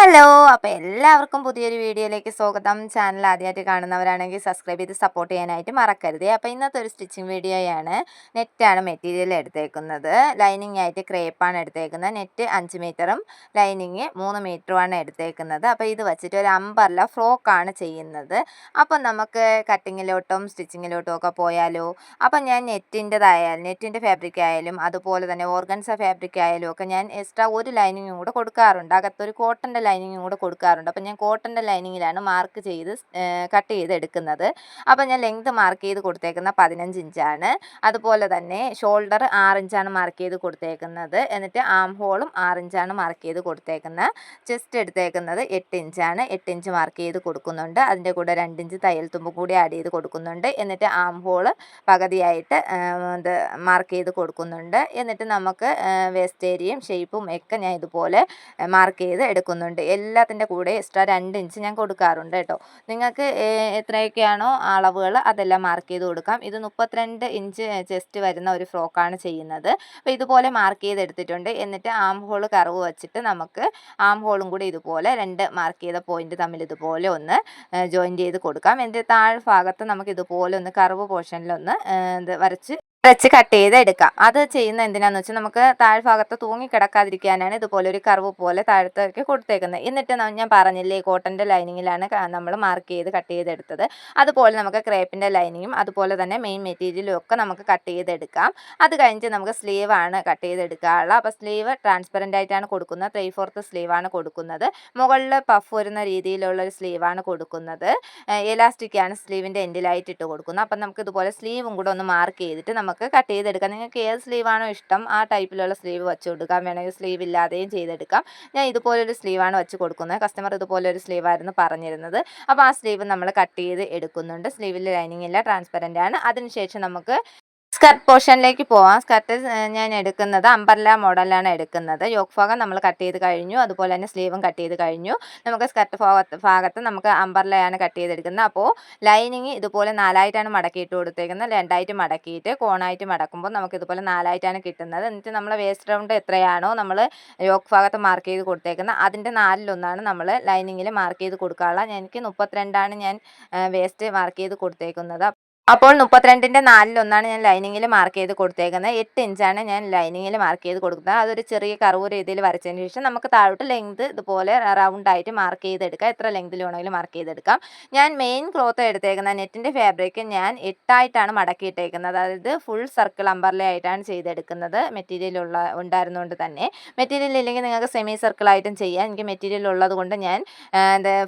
Hello അപ്പോൾ എല്ലാവർക്കും പുതിയൊരു വീഡിയോയിലേക്ക് സ്വാഗതം. ചാനൽ ആദ്യമായിട്ട് കാണുന്നവരാണെങ്കിൽ സബ്സ്ക്രൈബ് ചെയ്ത് സപ്പോർട്ട് ചെയ്യാനായിട്ട് മറക്കരുത്. അപ്പോൾ ഇന്നത്തെ ഒരു സ്റ്റിച്ചിങ് വീഡിയോയാണ് നെറ്റാണ് മെറ്റീരിയൽ എടുത്തേക്കുന്നത്. ലൈനിങ് ആയിട്ട് ക്രേപ്പാണ് എടുത്തേക്കുന്നത്. നെറ്റ് അഞ്ച് മീറ്ററും ലൈനിങ് മൂന്ന് മീറ്ററുമാണ് എടുത്തേക്കുന്നത്. അപ്പോൾ ഇത് വെച്ചിട്ട് ഒരു അമ്പർല ഫ്രോക്കാണ് ചെയ്യുന്നത്. അപ്പോൾ നമുക്ക് കട്ടിങ്ങിലോട്ടും സ്റ്റിച്ചിങ്ങിലോട്ടും ഒക്കെ പോയാലോ അപ്പോൾ ഞാൻ നെറ്റിന്റെതായാലും നെറ്റിന്റെ ഫാബ്രിക് ആയാലും അതുപോലെ തന്നെ ഓർഗൻസ ഫാബ്രിക് ആയാലും ഒക്കെ ഞാൻ എക്സ്ട്രാ ഒരു ലൈനിങ്ങും കൂടെ കൊടുക്കാറുണ്ട്. അകത്തൊരു കോട്ടന്റെ ലൈനിങ്ങും കൂടെ കൊടുക്കാറുണ്ട്. അപ്പോൾ ഞാൻ കോട്ടന്റെ ലൈനിങ്ങിലാണ് മാർക്ക് ചെയ്ത് കട്ട് ചെയ്ത് എടുക്കുന്നത്. അപ്പോൾ ഞാൻ ലെങ്ത് മാർക്ക് ചെയ്ത് കൊടുത്തേക്കുന്ന പതിനഞ്ച് ഇഞ്ചാണ്. അതുപോലെ തന്നെ ഷോൾഡർ ആറ് ഇഞ്ചാണ് മാർക്ക് ചെയ്ത് കൊടുത്തേക്കുന്നത്. എന്നിട്ട് ആം ഹോളും ആറ് ഇഞ്ചാണ് മാർക്ക് ചെയ്ത് കൊടുത്തേക്കുന്നത് ചെസ്റ്റ് എടുത്തേക്കുന്നത് എട്ട് ഇഞ്ചാണ്. എട്ട് ഇഞ്ച് മാർക്ക് ചെയ്ത് കൊടുക്കുന്നുണ്ട്. അതിന്റെ കൂടെ രണ്ടിഞ്ച് തയ്യൽ തുമ്പ് കൂടി ആഡ് ചെയ്ത് കൊടുക്കുന്നുണ്ട്. എന്നിട്ട് ആം ഹോൾ പകുതിയായിട്ട് ഇത് മാർക്ക് ചെയ്ത് കൊടുക്കുന്നുണ്ട്. എന്നിട്ട് നമുക്ക് വേസ്റ്റ് ഏരിയയും ഷേപ്പും ഒക്കെ ഞാൻ ഇതുപോലെ മാർക്ക് ചെയ്ത് എടുക്കുന്നുണ്ട്. എല്ലാത്തിന്റെ കൂടെ എക്സ്ട്രാ രണ്ട് ഇഞ്ച് ഞാൻ കൊടുക്കാറുണ്ട് കേട്ടോ. നിങ്ങൾക്ക് എത്രയൊക്കെയാണോ അളവുകൾ അതെല്ലാം മാർക്ക് ചെയ്ത് കൊടുക്കാം. ഇത് മുപ്പത്തിരണ്ട് ഇഞ്ച് ചെസ്റ്റ് വരുന്ന ഒരു ഫ്രോക്കാണ് ചെയ്യുന്നത്. അപ്പോൾ ഇതുപോലെ മാർക്ക് ചെയ്തെടുത്തിട്ടുണ്ട്. എന്നിട്ട് ആം ഹോൾ കറവ് വെച്ചിട്ട് നമുക്ക് ആം ഹോളും കൂടി ഇതുപോലെ രണ്ട് മാർക്ക് ചെയ്ത പോയിന്റ് തമ്മിൽ ഇതുപോലെ ഒന്ന് ജോയിന്റ് ചെയ്ത് കൊടുക്കാം. എന്നിട്ട് താഴ്ഭാഗത്ത് നമുക്ക് ഇതുപോലെ ഒന്ന് കറവ് പോർഷനിലൊന്ന് വരച്ച് വെച്ച് കട്ട് ചെയ്ത് എടുക്കാം അത് ചെയ്യുന്ന എന്തിനാന്ന് വെച്ചാൽ നമുക്ക് താഴ്ഭാഗത്ത് തൂങ്ങി കിടക്കാതിരിക്കാനാണ് ഇതുപോലെ ഒരു കർവ് പോലെ താഴത്തേക്ക് കൊടുത്തേക്കുന്നത്. എന്നിട്ട് ഞാൻ പറഞ്ഞില്ലേ കോട്ടന്റെ ലൈനിങ്ങിലാണ് നമ്മൾ മാർക്ക് ചെയ്ത് കട്ട് ചെയ്തെടുത്തത്. അതുപോലെ നമുക്ക് ക്രേപ്പിന്റെ ലൈനിങ്ങും അതുപോലെ തന്നെ മെയിൻ മെറ്റീരിയലും ഒക്കെ നമുക്ക് കട്ട് ചെയ്തെടുക്കാം. അത് കഴിഞ്ഞിട്ട് നമുക്ക് സ്ലീവ് ആണ് കട്ട് ചെയ്തെടുക്കാറുള്ളത്. അപ്പോൾ സ്ലീവ് ട്രാൻസ്പെറന്റ് ആയിട്ടാണ് കൊടുക്കുന്നത്. ത്രീ ഫോർത്ത് ആണ് കൊടുക്കുന്നത്. മുകളിൽ പഫ് വരുന്ന രീതിയിലുള്ള ഒരു ആണ് കൊടുക്കുന്നത്. എലാസ്റ്റിക്കാണ് സ്ലീവിന്റെ എൻഡിലായിട്ട് ഇട്ട് കൊടുക്കുന്നത്. അപ്പം നമുക്ക് ഇതുപോലെ സ്ലീവും കൂടെ ഒന്ന് മാർക്ക് ചെയ്തിട്ട് നമുക്ക് നമുക്ക് കട്ട് ചെയ്തെടുക്കാം. നിങ്ങൾക്ക് ഏത് സ്ലീവാണോ ഇഷ്ടം ആ ടൈപ്പിലുള്ള സ്ലീവ് വെച്ച് കൊടുക്കാം. വേണമെങ്കിൽ സ്ലീവ് ഇല്ലാതെയും ചെയ്തെടുക്കാം. ഞാൻ ഇതുപോലൊരു സ്ലീവാണ് വെച്ച് കൊടുക്കുന്നത്. കസ്റ്റമർ ഇതുപോലൊരു സ്ലീവായിരുന്നു പറഞ്ഞിരുന്നത്. അപ്പോൾ ആ സ്ലീവ് നമ്മൾ കട്ട് ചെയ്ത് എടുക്കുന്നുണ്ട്. സ്ലീവിൽ ലൈനിങ് ഇല്ല ട്രാൻസ്പെറന്റ് ആണ്. അതിനുശേഷം നമുക്ക് സ്കർട്ട് പോർഷനിലേക്ക് പോവാം. സ്കർട്ട് ഞാൻ എടുക്കുന്നത് അമ്പർല മോഡലാണ് എടുക്കുന്നത്. യോക്ക് ഭാഗം നമ്മൾ കട്ട് ചെയ്ത് കഴിഞ്ഞു. അതുപോലെ തന്നെ സ്ലീവും കട്ട് ചെയ്ത് കഴിഞ്ഞു. നമുക്ക് സ്കർട്ട് ഭാഗത്ത് ഭാഗത്ത് നമുക്ക് അമ്പർലയാണ് കട്ട് ചെയ്തെടുക്കുന്നത്. അപ്പോൾ ലൈനിങ് ഇതുപോലെ നാലായിട്ടാണ് മടക്കിയിട്ട് കൊടുത്തേക്കുന്നത്. രണ്ടായിട്ട് മടക്കിയിട്ട് കോണായിട്ട് മടക്കുമ്പോൾ നമുക്ക് ഇതുപോലെ നാലായിട്ടാണ് കിട്ടുന്നത്. എന്നിട്ട് നമ്മൾ വേസ്റ്റ് റൗണ്ട് എത്രയാണോ നമ്മൾ യോക്ക് ഭാഗത്ത് മാർക്ക് ചെയ്ത് കൊടുത്തേക്കുന്നത്. അതിന്റെ നാലിലൊന്നാണ് നമ്മൾ ലൈനിങ്ങിൽ മാർക്ക് ചെയ്ത് കൊടുക്കാനുള്ള എനിക്ക് മുപ്പത്തിരണ്ടാണ് ഞാൻ വേസ്റ്റ് മാർക്ക് ചെയ്ത് കൊടുത്തേക്കുന്നത്. അപ്പോൾ മുപ്പത്തിരണ്ടിന്റെ നാലിലൊന്നാണ് ഞാൻ ലൈനിങ്ങിൽ മാർക്ക് ചെയ്ത് കൊടുത്തേക്കുന്നത്. എട്ട് ഇഞ്ചാണ് ഞാൻ ലൈനിങ്ങിൽ മാർക്ക് ചെയ്ത് കൊടുക്കുന്നത്. അതൊരു ചെറിയ കറവ് രീതിയിൽ വരച്ചതിന് ശേഷം നമുക്ക് താഴോട്ട് ലെങ്ത് ഇതുപോലെ റൗണ്ടായിട്ട് മാർക്ക് ചെയ്തെടുക്കാം. എത്ര ലെങ്തിൽ വേണമെങ്കിലും മാർക്ക് ചെയ്തെടുക്കാം. ഞാൻ മെയിൻ ക്ലോത്ത് എടുത്തേക്കുന്ന നെറ്റിന്റെ ഫാബ്രിക് ഞാൻ എട്ടായിട്ടാണ് മടക്കിയിട്ടേക്കുന്നത്. അതായത് ഫുൾ സർക്കിൾ അമ്പർലേ ആയിട്ടാണ് ചെയ്തെടുക്കുന്നത്. മെറ്റീരിയൽ ഉള്ള ഉണ്ടായിരുന്നുകൊണ്ട് തന്നെ. മെറ്റീരിയൽ ഇല്ലെങ്കിൽ നിങ്ങൾക്ക് സെമി സർക്കിളായിട്ടും ചെയ്യാം. എനിക്ക് മെറ്റീരിയൽ ഉള്ളത് കൊണ്ട് ഞാൻ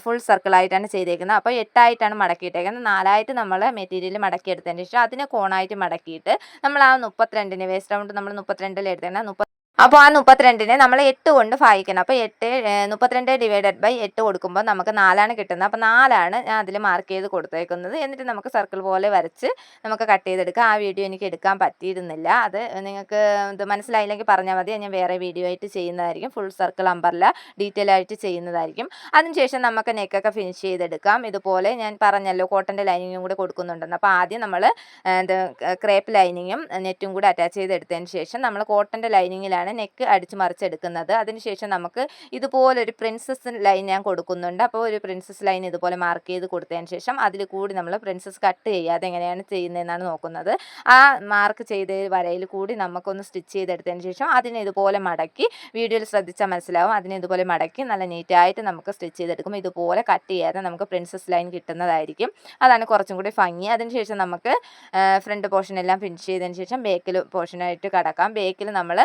ഫുൾ സർക്കിളായിട്ടാണ് ചെയ്തേക്കുന്നത്. അപ്പോൾ എട്ടായിട്ടാണ് മടക്കിയിട്ടേക്കുന്നത്. നാലായിട്ട് നമ്മൾ മെറ്റീരിയൽ മടക്കിയെടുത്തതിന് ശേഷം അതിനെ കോണായിട്ട് മടക്കിയിട്ട് നമ്മൾ ആ മുപ്പത്തിരണ്ടിന് വേസ്റ്റ് റൗണ്ട് നമ്മൾ മുപ്പത്തിരണ്ടിൽ എടുത്തേണ്ട മുപ്പത്തി അപ്പോൾ ആ മുപ്പത്തിരണ്ടിനെ നമ്മൾ എട്ട് കൊണ്ട് ഭാഗിക്കണം. അപ്പോൾ എട്ട് മുപ്പത്തിരണ്ട് ഡിവൈഡഡ് ബൈ എട്ട് കൊടുക്കുമ്പോൾ നമുക്ക് നാലാണ് കിട്ടുന്നത്. അപ്പോൾ നാലാണ് ഞാൻ അതിൽ മാർക്ക് ചെയ്ത് കൊടുത്തേക്കുന്നത്. എന്നിട്ട് നമുക്ക് സർക്കിൾ പോലെ വരച്ച് നമുക്ക് കട്ട് ചെയ്തെടുക്കാം. ആ വീഡിയോ എനിക്ക് എടുക്കാൻ പറ്റിയിരുന്നില്ല. അത് നിങ്ങൾക്ക് ഇത് മനസ്സിലായില്ലെങ്കിൽ പറഞ്ഞാൽ മതി. ഞാൻ വേറെ വീഡിയോ ആയിട്ട് ചെയ്യുന്നതായിരിക്കും. ഫുൾ സർക്കിൾ അമ്പറില്ല ഡീറ്റെയിൽ ആയിട്ട് ചെയ്യുന്നതായിരിക്കും. അതിനുശേഷം നമുക്ക് നെക്കൊക്കെ ഫിനിഷ് ചെയ്തെടുക്കാം. ഇതുപോലെ ഞാൻ പറഞ്ഞല്ലോ കോട്ടന്റെ ലൈനിങ്ങും കൂടെ കൊടുക്കുന്നുണ്ടെന്ന്. അപ്പോൾ ആദ്യം നമ്മൾ ക്രേപ്പ് ലൈനിങ്ങും നെറ്റും കൂടെ അറ്റാച്ച് ചെയ്തെടുത്തതിന് ശേഷം നമ്മൾ കോട്ടന്റെ ലൈനിങ്ങിലാണ് നെക്ക് അടിച്ച് മറിച്ചെടുക്കുന്നത്. അതിനുശേഷം നമുക്ക് ഇതുപോലെ ഒരു പ്രിൻസസ് ലൈൻ ഞാൻ കൊടുക്കുന്നുണ്ട്. അപ്പോൾ ഒരു പ്രിൻസസ് ലൈൻ ഇതുപോലെ മാർക്ക് ചെയ്ത് കൊടുത്തതിന് ശേഷം അതിൽ കൂടി നമ്മൾ പ്രിൻസസ് കട്ട് ചെയ്യാതെ എങ്ങനെയാണ് ചെയ്യുന്നതെന്നാണ് നോക്കുന്നത്. ആ മാർക്ക് ചെയ്ത വരയിൽ കൂടി നമുക്കൊന്ന് സ്റ്റിച്ച് ചെയ്തെടുത്തതിന് ശേഷം അതിനെ ഇതുപോലെ മടക്കി വീഡിയോയിൽ ശ്രദ്ധിച്ചാൽ മനസ്സിലാവും. അതിനെ ഇതുപോലെ മടക്കി നല്ല നീറ്റായിട്ട് നമുക്ക് സ്റ്റിച്ച് ചെയ്തെടുക്കും ഇതുപോലെ കട്ട് ചെയ്യാതെ നമുക്ക് പ്രിൻസസ് ലൈൻ കിട്ടുന്നതായിരിക്കും. അതാണ് കുറച്ചും കൂടി ഭംഗി. അതിനുശേഷം നമുക്ക് ഫ്രണ്ട് പോർഷൻ എല്ലാം ഫിനിഷ് ചെയ്തതിന് ശേഷം ബേക്കിൽ പോർഷനായിട്ട് കടക്കാം. ബേക്കിൽ നമ്മൾ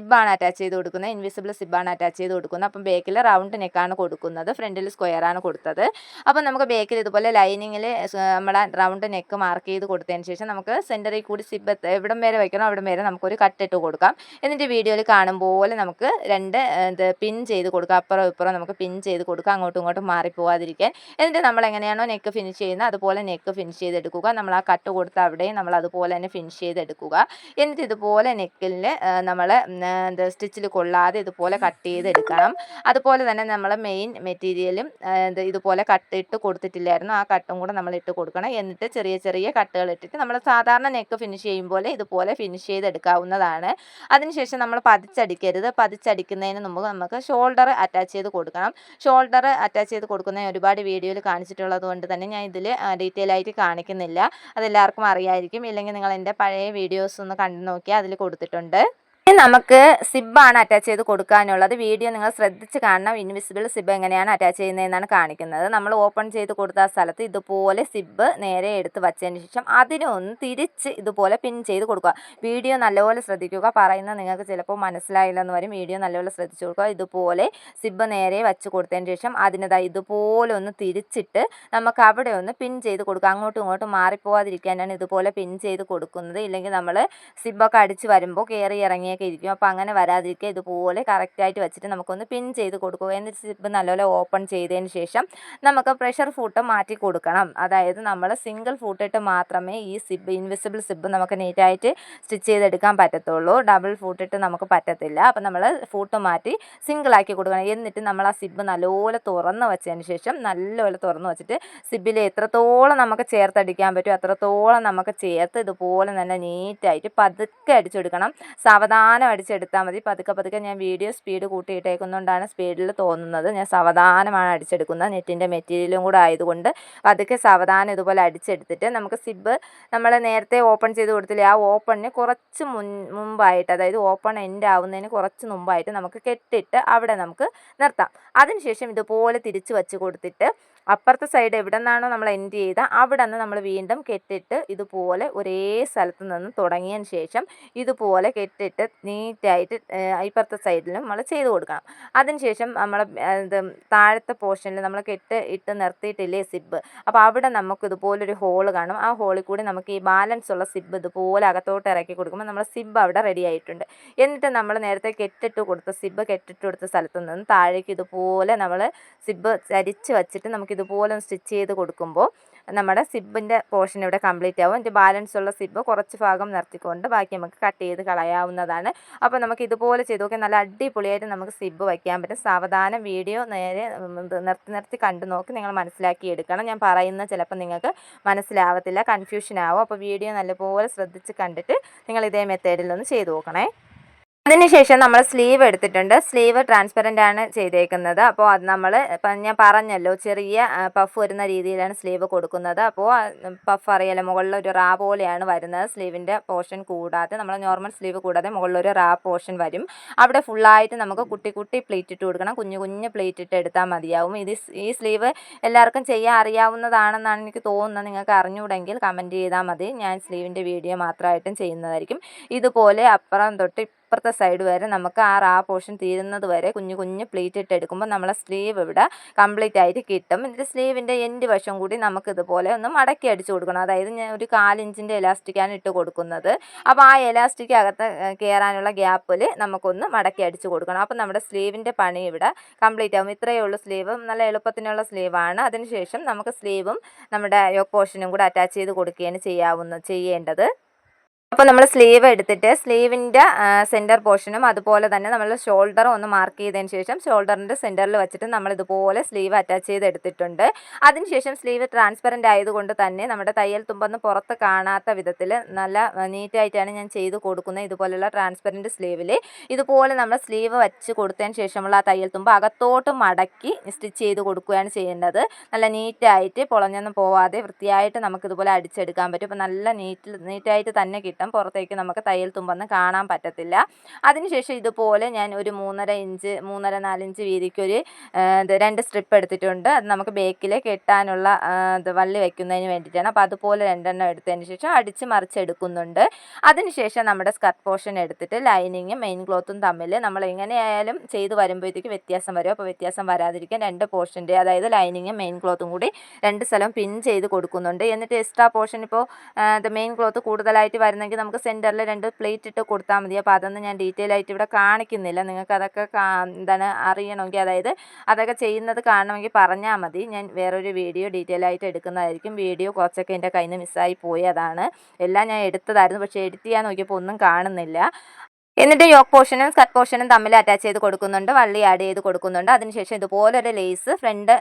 സിബാണ് അറ്റാച്ച് ചെയ്ത് കൊടുക്കുന്നത്. ഇൻവിസിബിൾ സിബാണ് അറ്റാച്ച് ചെയ്ത് കൊടുക്കുന്നത്. അപ്പം ബേക്കിൽ റൗണ്ട് നെക്കാണ് കൊടുക്കുന്നത്. ഫ്രണ്ടിൽ സ്ക്വയർ ആണ് കൊടുത്തത്. അപ്പം നമുക്ക് ബേക്കിൽ ഇതുപോലെ ലൈനിങ്ങിൽ നമ്മുടെ റൗണ്ട് നെക്ക് മാർക്ക് ചെയ്ത് കൊടുത്തതിന് ശേഷം നമുക്ക് സെന്ററിൽ കൂടി സിബ് എവിടം വരെ വയ്ക്കണോ അവിടം വരെ നമുക്കൊരു കട്ടിട്ട് കൊടുക്കാം. എന്നിട്ട് വീഡിയോയിൽ കാണുമ്പോൾ നമുക്ക് രണ്ട് ഇത് പിൻ ചെയ്ത് കൊടുക്കുക അപ്പുറം ഇപ്പുറം നമുക്ക് പിൻ ചെയ്ത് കൊടുക്കാം. അങ്ങോട്ടും ഇങ്ങോട്ടും മാറിപ്പോവാതിരിക്കാൻ. എന്നിട്ട് നമ്മൾ എങ്ങനെയാണോ നെക്ക് ഫിനിഷ് ചെയ്യുന്നത് അതുപോലെ നെക്ക് ഫിനിഷ് ചെയ്തെടുക്കുക. നമ്മൾ ആ കട്ട് കൊടുത്ത അവിടെയും നമ്മൾ അതുപോലെ തന്നെ ഫിനിഷ് ചെയ്തെടുക്കുക. എന്നിട്ട് ഇതുപോലെ നെക്കിൽ നമ്മൾ എന്താ സ്റ്റിച്ചിൽ കൊള്ളാതെ ഇതുപോലെ കട്ട് ചെയ്തെടുക്കണം. അതുപോലെ തന്നെ നമ്മൾ മെയിൻ മെറ്റീരിയലും എന്താ ഇതുപോലെ കട്ട് ഇട്ട് കൊടുത്തിട്ടില്ലായിരുന്നു. ആ കട്ടും കൂടെ നമ്മൾ ഇട്ട് കൊടുക്കണം. എന്നിട്ട് ചെറിയ ചെറിയ കട്ടുകൾ ഇട്ടിട്ട് നമ്മൾ സാധാരണ നെക്ക് ഫിനിഷ് ചെയ്യുമ്പോൾ ഇതുപോലെ ഫിനിഷ് ചെയ്തെടുക്കാവുന്നതാണ്. അതിനുശേഷം നമ്മൾ പതിച്ചടിക്കരുത്. പതിച്ചടിക്കുന്നതിന് മുമ്പ് നമുക്ക് ഷോൾഡർ അറ്റാച്ച് ചെയ്ത് കൊടുക്കണം. ഷോൾഡർ അറ്റാച്ച് ചെയ്ത് കൊടുക്കുന്ന ഒരുപാട് വീഡിയോയിൽ കാണിച്ചിട്ടുള്ളത് കൊണ്ട് തന്നെ ഞാൻ ഇതിൽ ഡീറ്റെയിൽ ആയിട്ട് കാണിക്കുന്നില്ല. അതെല്ലാവർക്കും അറിയായിരിക്കും. ഇല്ലെങ്കിൽ നിങ്ങൾ എന്റെ പഴയ വീഡിയോസ് ഒന്ന് കണ്ടു നോക്കിയാൽ അതിൽ കൊടുത്തിട്ടുണ്ട്. ഇനി നമുക്ക് സിബാണ് അറ്റാച്ച് ചെയ്ത് കൊടുക്കാനുള്ളത്. വീഡിയോ നിങ്ങൾ ശ്രദ്ധിച്ച് കാണണം. ഇൻവിസിബിൾ സിബ് എങ്ങനെയാണ് അറ്റാച്ച് ചെയ്യുന്നതെന്നാണ് കാണിക്കുന്നത്. നമ്മൾ ഓപ്പൺ ചെയ്ത് കൊടുത്ത സ്ഥലത്ത് ഇതുപോലെ സിബ് നേരെ എടുത്ത് വച്ചതിന് ശേഷം അതിനെ ഒന്ന് തിരിച്ച് ഇതുപോലെ പിൻ ചെയ്ത് കൊടുക്കുക. വീഡിയോ നല്ലപോലെ ശ്രദ്ധിക്കുക. പറയുന്നത് നിങ്ങൾക്ക് ചിലപ്പോൾ മനസ്സിലായില്ലെന്ന് വരും. വീഡിയോ നല്ലപോലെ ശ്രദ്ധിച്ചു കൊടുക്കുക. ഇതുപോലെ സിബ് നേരെ വെച്ച് കൊടുത്തതിന് ശേഷം അതിനതായി ഇതുപോലെ ഒന്ന് തിരിച്ചിട്ട് നമുക്ക് അവിടെ ഒന്ന് പിൻ ചെയ്ത് കൊടുക്കുക. അങ്ങോട്ടും ഇങ്ങോട്ടും മാറിപ്പോവാതിരിക്കാനാണ് ഇതുപോലെ പിൻ ചെയ്ത് കൊടുക്കുന്നത്. ഇല്ലെങ്കിൽ നമ്മൾ സിബൊക്കെ അടിച്ച് വരുമ്പോൾ കയറി ഇറങ്ങിയ ഒക്കെ ഇരിക്കും. അപ്പോൾ അങ്ങനെ വരാതിരിക്കുക. ഇതുപോലെ കറക്റ്റായിട്ട് വെച്ചിട്ട് നമുക്കൊന്ന് പിൻ ചെയ്ത് കൊടുക്കുക. എന്നിട്ട് സിബ് നല്ലപോലെ ഓപ്പൺ ചെയ്തതിന് ശേഷം നമുക്ക് പ്രഷർ ഫൂട്ട് മാറ്റി കൊടുക്കണം. അതായത് നമ്മൾ സിംഗിൾ ഫൂട്ടിട്ട് മാത്രമേ ഈ സിബ് ഇൻവിസിബിൾ സിബ് നമുക്ക് നീറ്റായിട്ട് സ്റ്റിച്ച് ചെയ്തെടുക്കാൻ പറ്റത്തുള്ളൂ. ഡബിൾ ഫൂട്ടിട്ട് നമുക്ക് പറ്റത്തില്ല. അപ്പോൾ നമ്മൾ ഫൂട്ട് മാറ്റി സിംഗിൾ ആക്കി കൊടുക്കണം. എന്നിട്ട് നമ്മൾ ആ സിബ് നല്ലപോലെ തുറന്ന് വെച്ചതിന് ശേഷം നല്ലപോലെ തുറന്ന് വെച്ചിട്ട് സിബിൽ എത്രത്തോളം നമുക്ക് ചേർത്തടിക്കാൻ പറ്റും അത്രത്തോളം നമുക്ക് ചേർത്ത് ഇതുപോലെ തന്നെ നീറ്റായിട്ട് പതുക്കെ അടിച്ചെടുക്കണം. സാവധാനം സാവധാനം അടിച്ചെടുത്താൽ മതി. പതുക്കെ പതുക്കെ ഞാൻ വീഡിയോ സ്പീഡ് കൂട്ടിയിട്ടേക്കുന്നതുകൊണ്ടാണ് സ്പീഡിൽ തോന്നുന്നത്. ഞാൻ സാവധാനമാണ് അടിച്ചെടുക്കുന്നത്. നെറ്റിന്റെ മെറ്റീരിയലും കൂടെ ആയതുകൊണ്ട് പതുക്കെ സാവധാനം ഇതുപോലെ അടിച്ചെടുത്തിട്ട് നമുക്ക് സിബ് നമ്മൾ നേരത്തെ ഓപ്പൺ ചെയ്ത് കൊടുത്തില്ലേ ആ ഓപ്പണിന് കുറച്ച് മുൻ മുമ്പായിട്ട് അതായത് ഓപ്പൺ എൻഡ് ആവുന്നതിന് കുറച്ച് മുമ്പായിട്ട് നമുക്ക് കെട്ടിട്ട് അവിടെ നമുക്ക് നിർത്താം. അതിനുശേഷം ഇതുപോലെ തിരിച്ച് വെച്ച് കൊടുത്തിട്ട് അപ്പുറത്തെ സൈഡ് എവിടെ നിന്നാണോ നമ്മൾ എൻഡ് ചെയ്ത അവിടെ നിന്ന് നമ്മൾ വീണ്ടും കെട്ടിട്ട് ഇതുപോലെ ഒരേ സ്ഥലത്ത് നിന്ന് തുടങ്ങിയതിന് ശേഷം ഇതുപോലെ കെട്ടിട്ട് നീറ്റായിട്ട് ഇപ്പുറത്തെ സൈഡിലും നമ്മൾ ചെയ്ത് കൊടുക്കണം. അതിനുശേഷം നമ്മൾ ഇത് താഴത്തെ പോർഷനിൽ നമ്മൾ കെട്ട് ഇട്ട് നിർത്തിയിട്ടില്ലേ സിബ് അപ്പോൾ അവിടെ നമുക്ക് ഇതുപോലൊരു ഹോൾ കാണും. ആ ഹോളിൽ കൂടി നമുക്ക് ഈ ബാലൻസ് ഉള്ള സിബ് ഇതുപോലെ അകത്തോട്ട് ഇറക്കി കൊടുക്കുമ്പോൾ നമ്മൾ സിബ് അവിടെ റെഡി ആയിട്ടുണ്ട്. എന്നിട്ട് നമ്മൾ നേരത്തെ കെട്ടിട്ട് കൊടുത്ത സിബ് കെട്ടിട്ട് കൊടുത്ത സ്ഥലത്ത് നിന്ന് താഴേക്ക് ഇതുപോലെ നമ്മൾ സിബ് ചരിച്ച് വച്ചിട്ട് നമുക്ക് ഇതുപോലെ സ്റ്റിച്ച് ചെയ്ത് കൊടുക്കുമ്പോൾ നമ്മുടെ സിബിന്റെ പോർഷൻ ഇവിടെ കംപ്ലീറ്റ് ആവും. എന്റെ ബാലൻസ് ഉള്ള സിബ് കുറച്ച് ഭാഗം നിർത്തിക്കൊണ്ട് ബാക്കി നമുക്ക് കട്ട് ചെയ്ത് കളയാവുന്നതാണ്. അപ്പോൾ നമുക്ക് ഇതുപോലെ ചെയ്ത് നോക്കി നല്ല അടിപൊളിയായിട്ട് നമുക്ക് സിബ് വയ്ക്കാൻ പറ്റും. സാവധാനം വീഡിയോ നേരെ നിർത്തി നിർത്തി കണ്ടു നോക്കി നിങ്ങൾ മനസ്സിലാക്കി എടുക്കണം. ഞാൻ പറയുന്നത് ചിലപ്പോൾ നിങ്ങൾക്ക് മനസ്സിലാവത്തില്ല കൺഫ്യൂഷൻ ആവും. അപ്പോൾ വീഡിയോ നല്ലപോലെ ശ്രദ്ധിച്ച് കണ്ടിട്ട് നിങ്ങൾ ഇതേ മെത്തേഡിലൊന്ന് ചെയ്ത് നോക്കണേ. അതിനുശേഷം നമ്മൾ സ്ലീവ് എടുത്തിട്ടുണ്ട്. സ്ലീവ് ട്രാൻസ്പെറന്റ് ആണ് ചെയ്തേക്കുന്നത്. അപ്പോൾ അത് നമ്മൾ ഞാൻ പറഞ്ഞല്ലോ ചെറിയ പഫ് വരുന്ന രീതിയിലാണ് സ്ലീവ് കൊടുക്കുന്നത്. അപ്പോൾ പഫ് അറിയാലോ മുകളിൽ ഒരു റാ പോലെയാണ് വരുന്നത് സ്ലീവിന്റെ പോർഷൻ കൂടാതെ. നമ്മൾ നോർമൽ സ്ലീവ് കൂടാതെ മുകളിലൊരു റാ പോർഷൻ വരും. അവിടെ ഫുള്ളായിട്ട് നമുക്ക് കുട്ടി കുട്ടി പ്ലേറ്റ് ഇട്ട് കൊടുക്കണം. കുഞ്ഞു കുഞ്ഞു പ്ലേറ്റ് ഇട്ട് എടുത്താൽ മതിയാവും. ഇത് ഈ സ്ലീവ് എല്ലാവർക്കും ചെയ്യാൻ അറിയാവുന്നതാണെന്നാണ് എനിക്ക് തോന്നുന്നത്. നിങ്ങൾക്ക് അറിഞ്ഞുകൂടെങ്കിൽ കമന്റ് ചെയ്താൽ മതി. ഞാൻ സ്ലീവിന്റെ വീഡിയോ മാത്രമായിട്ടും ചെയ്യുന്നതായിരിക്കും. ഇതുപോലെ അപ്പുറം തൊട്ട് അപ്പുറത്തെ സൈഡ് വരെ നമുക്ക് ആ റാ പോർഷൻ തീരുന്നത് വരെ കുഞ്ഞു കുഞ്ഞു പ്ലേറ്റ് ഇട്ട് എടുക്കുമ്പോൾ നമ്മളെ സ്ലീവ് ഇവിടെ കംപ്ലീറ്റ് ആയിട്ട് കിട്ടും. എന്നിട്ട് സ്ലീവിന്റെ എൻഡ് വശം കൂടി നമുക്ക് ഇതുപോലെ ഒന്ന് മടക്കി അടിച്ചു കൊടുക്കണം. അതായത് ഞാൻ ഒരു കാലിഞ്ചിന്റെ എലാസ്റ്റിക്കാണ് ഇട്ട് കൊടുക്കുന്നത്. അപ്പോൾ ആ എലാസ്റ്റിക് അകത്ത് കയറാനുള്ള ഗ്യാപ്പിൽ നമുക്കൊന്ന് മടക്കി അടിച്ചു കൊടുക്കണം. അപ്പോൾ നമ്മുടെ സ്ലീവിന്റെ പണി ഇവിടെ കംപ്ലീറ്റ് ആകും ഇത്രയേ ഉള്ളൂ സ്ലീവ് നല്ല എളുപ്പത്തിനുള്ള സ്ലീവാണ് അതിനുശേഷം നമുക്ക് സ്ലീവും നമ്മുടെ യോക്ക് പോർഷനും കൂടെ അറ്റാച്ച് ചെയ്ത് കൊടുക്കുകയാണ് ചെയ്യാവുന്ന ചെയ്യേണ്ടത്. അപ്പോൾ നമ്മൾ സ്ലീവ് എടുത്തിട്ട് സ്ലീവിന്റെ സെന്റർ പോർഷനും അതുപോലെ തന്നെ നമ്മൾ ഷോൾഡർ ഒന്ന് മാർക്ക് ചെയ്തതിന് ശേഷം ഷോൾഡറിന്റെ സെന്ററിൽ വെച്ചിട്ട് നമ്മൾ ഇതുപോലെ സ്ലീവ് അറ്റാച്ച് ചെയ്ത് എടുത്തിട്ടുണ്ട് അതിനുശേഷം സ്ലീവ് ട്രാൻസ്പെറന്റ് ആയതുകൊണ്ട് തന്നെ നമ്മുടെ തയ്യൽ തുമ്പൊന്ന് പുറത്ത് കാണാത്ത വിധത്തിൽ നല്ല നീറ്റായിട്ടാണ് ഞാൻ ചെയ്ത് കൊടുക്കുന്നത് ഇതുപോലെയുള്ള ട്രാൻസ്പെറന്റ് സ്ലീവിൽ ഇതുപോലെ നമ്മൾ സ്ലീവ് വെച്ച് കൊടുത്തതിന് ശേഷമുള്ള ആ തയ്യൽ തുമ്പ് അകത്തോട്ട് മടക്കി സ്റ്റിച്ച് ചെയ്ത് കൊടുക്കുകയാണ് ചെയ്യേണ്ടത്. നല്ല നീറ്റായിട്ട് പൊളഞ്ഞൊന്നും പോവാതെ വൃത്തിയായിട്ട് നമുക്കിതുപോലെ അടിച്ചെടുക്കാൻ പറ്റും. അപ്പോൾ നല്ല നീറ്റ് നീറ്റായിട്ട് തന്നെ കിട്ടും പുറത്തേക്ക് നമുക്ക് തയ്യൽ തുമ്പെന്ന് കാണാൻ പറ്റത്തില്ല. അതിനുശേഷം ഇതുപോലെ ഞാൻ ഒരു മൂന്നര ഇഞ്ച് മൂന്നര നാലിഞ്ച് വീതിക്കൊരു രണ്ട് സ്ട്രിപ്പ് എടുത്തിട്ടുണ്ട്. അത് നമുക്ക് ബേക്കിൽ കെട്ടാനുള്ള ഇത് വള്ളി വയ്ക്കുന്നതിന് വേണ്ടിയിട്ടാണ്. അപ്പോൾ അതുപോലെ രണ്ടെണ്ണം എടുത്തതിന് ശേഷം അടിച്ച് മറിച്ചെടുക്കുന്നുണ്ട്. അതിനുശേഷം നമ്മുടെ സ്കർട്ട് പോർഷൻ എടുത്തിട്ട് ലൈനിങ്ങും മെയിൻ ക്ലോത്തും തമ്മിൽ നമ്മൾ എങ്ങനെയായാലും ചെയ്ത് വരുമ്പോഴത്തേക്ക് വ്യത്യാസം വരും. അപ്പോൾ വ്യത്യാസം വരാതിരിക്കാൻ രണ്ട് പോർഷന്റെ അതായത് ലൈനിങ്ങും മെയിൻ ക്ലോത്തും കൂടി രണ്ട് സ്ഥലം പിൻ ചെയ്ത് കൊടുക്കുന്നുണ്ട്. എന്നിട്ട് എക്സ്ട്രാ പോർഷൻ ഇപ്പോൾ മെയിൻ ക്ലോത്ത് കൂടുതലായിട്ട് വരുന്നെങ്കിൽ വേണമെങ്കിൽ നമുക്ക് സെന്ററിൽ രണ്ട് പ്ലേറ്റ് ഇട്ട് കൊടുത്താൽ മതി. അപ്പോൾ അതൊന്നും ഞാൻ ഡീറ്റെയിൽ ആയിട്ട് ഇവിടെ കാണിക്കുന്നില്ല. നിങ്ങൾക്ക് അതൊക്കെ എന്താണ് അറിയണമെങ്കിൽ അതായത് അതൊക്കെ ചെയ്യുന്നത് കാണണമെങ്കിൽ പറഞ്ഞാൽ മതി. ഞാൻ വേറൊരു വീഡിയോ ഡീറ്റെയിൽ ആയിട്ട് എടുക്കുന്നതായിരിക്കും. വീഡിയോ കുറച്ചൊക്കെ എന്റെ കയ്യിൽ നിന്ന് മിസ്സായി പോയി. അതാണ്. എല്ലാം ഞാൻ എടുത്തതായിരുന്നു. പക്ഷേ എഡിറ്റ് ചെയ്യാൻ നോക്കിയപ്പോൾ ഒന്നും കാണുന്നില്ല. എന്നിട്ട് യോക്ക് പോർഷനും സ്കട്ട് പോർഷനും തമ്മിൽ അറ്റാച്ച് ചെയ്ത് കൊടുക്കുന്നുണ്ട്. വള്ളി ആഡ് ചെയ്ത് കൊടുക്കുന്നുണ്ട്. അതിനുശേഷം ഇതുപോലൊരു ലേസ് ഫ്രണ്ട്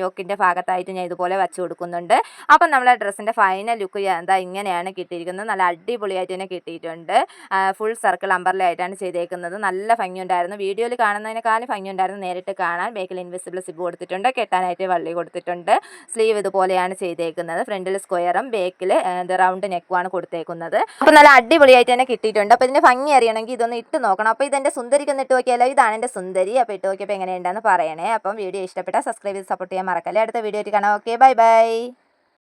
യോക്കിന്റെ ഭാഗത്തായിട്ട് ഞാൻ ഇതുപോലെ വെച്ച് കൊടുക്കുന്നുണ്ട്. അപ്പം നമ്മളെ ഡ്രസ്സിന്റെ ഫൈനൽ ലുക്ക് എന്താ ഇങ്ങനെയാണ് കിട്ടിയിരിക്കുന്നത്. നല്ല അടിപൊളിയായിട്ട് തന്നെ കിട്ടിയിട്ടുണ്ട്. ഫുൾ സർക്കിൾ അമ്പറിലായിട്ടാണ് ചെയ്തേക്കുന്നത്. നല്ല ഭംഗിയുണ്ടായിരുന്നു. വീഡിയോയിൽ കാണുന്നതിനേക്കാളും ഭംഗിയുണ്ടായിരുന്നു നേരിട്ട് കാണാൻ. ബേക്കിൽ ഇൻവിസിബിൾ സിബ് കൊടുത്തിട്ടുണ്ട്. കെട്ടാനായിട്ട് വള്ളി കൊടുത്തിട്ടുണ്ട്. സ്ലീവ് ഇതുപോലെയാണ് ചെയ്തേക്കുന്നത്. ഫ്രണ്ടിൽ സ്ക്വയറും ബേക്കിൽ റൗണ്ട് നെക്കുമാണ് കൊടുത്തേക്കുന്നത്. അപ്പം നല്ല അടിപൊളിയായിട്ട് തന്നെ കിട്ടിയിട്ടുണ്ട്. അപ്പോൾ ഇതിന്റെ ഭംഗി അറിയണമെങ്കിൽ ഇതൊന്ന് ഇട്ട് നോക്കണം. അപ്പോൾ ഇതെന്റെ സുന്ദരിക്ക് ഒന്ന് ഇട്ട് നോക്കിയാലോ? ഇതാണ് എന്റെ സുന്ദരി. അപ്പോൾ ഇട്ട് നോക്കിയപ്പോൾ എങ്ങനെയുണ്ടെന്ന് പറയണേ. അപ്പം വീഡിയോ ഇഷ്ടപ്പെട്ടാൽ സബ്സ്ക്രൈബ് ചെയ്ത് സപ്പോർട്ട് ചെയ്യാൻ മറക്കല്ലേ. അടുത്ത വീഡിയോ ആയിട്ട് കാണാം. Okay bye bye